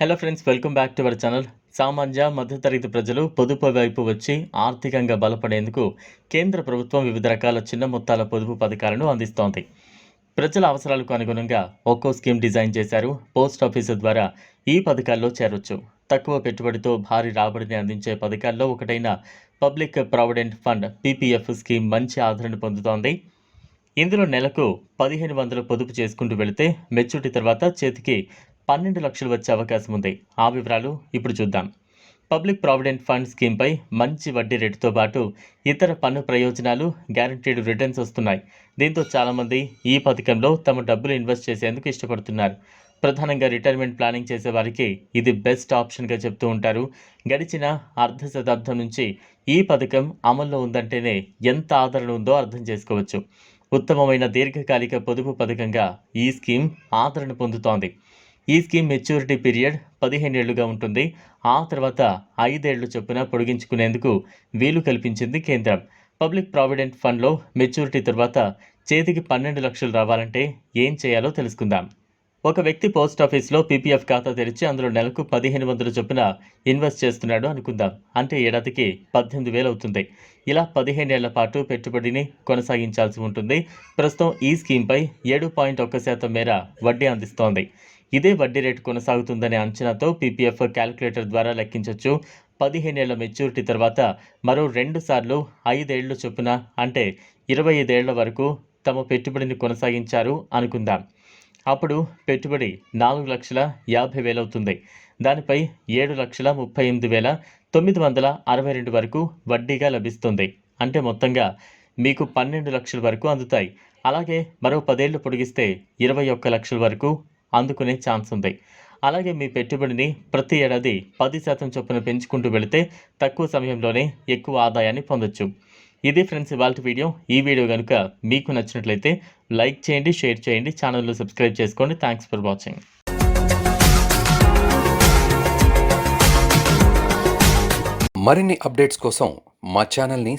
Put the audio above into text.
Hello friends welcome back to our channel సామాన్య మధ్యతరగతి ప్రజలు పొదుపు వైపు వచ్చి ఆర్థికంగా బలపడేందుకు కేంద్ర ప్రభుత్వం వివిధ రకాల చిన్న మొత్తాల పొదుపు పథకాలను అందిస్తోంది. ప్రజల అవసరాలకు అనుగుణంగా ఒక్కో స్కీమ్ డిజైన్ చేశారు. పోస్ట్ ఆఫీసు ద్వారా ఈ పథకాల్లో చేరొచ్చు. తక్కువ పెట్టుబడితో భారీ రాబడిని అందించే పథకాల్లో ఒకటైన public provident fund PPF scheme మంచి ఆదరణ పొందుతోంది. ఇందులో నెలకు పదిహేను వందలు పొదుపు చేసుకుంటూ వెళితే మెచ్యూరిటీ తర్వాత చేతికి పన్నెండు లక్షలు వచ్చే అవకాశం ఉంది. ఆ వివరాలు ఇప్పుడు చూద్దాం. పబ్లిక్ ప్రావిడెంట్ ఫండ్ స్కీమ్పై మంచి వడ్డీ రేటుతో పాటు ఇతర పన్ను ప్రయోజనాలు గ్యారంటీడ్ రిటర్న్స్ వస్తున్నాయి. దీంతో చాలామంది ఈ పథకంలో తమ డబ్బులు ఇన్వెస్ట్ చేసేందుకు ఇష్టపడుతున్నారు. ప్రధానంగా రిటైర్మెంట్ ప్లానింగ్ చేసేవారికి ఇది బెస్ట్ ఆప్షన్గా చెప్తూ ఉంటారు. గడిచిన అర్ధ శతాబ్దం నుంచి ఈ పథకం అమల్లో ఉందంటేనే ఎంత ఆదరణ ఉందో అర్థం చేసుకోవచ్చు. ఉత్తమమైన దీర్ఘకాలిక పొదుపు పథకంగా ఈ స్కీమ్ ఆదరణ పొందుతోంది. ఈ స్కీమ్ మెచ్యూరిటీ పీరియడ్ పదిహేనేళ్ళుగా ఉంటుంది. ఆ తర్వాత ఐదేళ్ళు చొప్పున పొడిగించుకునేందుకు వీలు కల్పించింది కేంద్రం. పబ్లిక్ ప్రావిడెంట్ ఫండ్లో మెచ్యూరిటీ తర్వాత చేతికి పన్నెండు లక్షలు రావాలంటే ఏం చేయాలో తెలుసుకుందాం. ఒక వ్యక్తి పోస్ట్ ఆఫీస్లో పీపీఎఫ్ ఖాతా తెరిచి అందులో నెలకు పదిహేను వందల చొప్పున ఇన్వెస్ట్ చేస్తున్నాడు అనుకుందాం. అంటే ఏడాదికి పద్దెనిమిది వేలు అవుతుంది. ఇలా పదిహేనేళ్ళ పాటు పెట్టుబడిని కొనసాగించాల్సి ఉంటుంది. ప్రస్తుతం ఈ స్కీమ్పై ఏడు పాయింట్ ఒక్క శాతం మేర వడ్డీ అందిస్తోంది. ఇదే వడ్డీ రేటు కొనసాగుతుందనే అంచనాతో పీపీఎఫ్ క్యాలిక్యులేటర్ ద్వారా లెక్కించవచ్చు పదిహేనేళ్ళ మెచ్యూరిటీ తర్వాత మరో రెండు సార్లు ఐదేళ్ళు చొప్పున అంటే ఇరవై ఐదేళ్ళ వరకు తమ పెట్టుబడిని కొనసాగించారు అనుకుందాం. అప్పుడు పెట్టుబడి నాలుగు లక్షల యాభై వేలు అవుతుంది. దానిపై ఏడు లక్షల ముప్పై ఎనిమిది వేల తొమ్మిది వందల అరవై రెండు వరకు వడ్డీగా లభిస్తుంది. అంటే మొత్తంగా మీకు పన్నెండు లక్షల వరకు అందుతాయి. అలాగే మరో పదేళ్ళు పొడిగిస్తే ఇరవై ఒక్క లక్షల వరకు అందుకునే ఛాన్స్ ఉంది. అలాగే మీ పెట్టుబడిని ప్రతి ఏడాది పది శాతం చొప్పున పెంచుకుంటూ వెళితే తక్కువ సమయంలోనే ఎక్కువ ఆదాయాన్ని పొందొచ్చు. ఇది ఫ్రెండ్స్ ఇవాళ వీడియో. ఈ వీడియో కనుక మీకు నచ్చినట్లయితే లైక్ చేయండి షేర్ చేయండి ఛానల్లో సబ్స్క్రైబ్ చేసుకోండి. Thanks for watching. మరిన్ని అప్డేట్స్ కోసం మా ఛానల్ని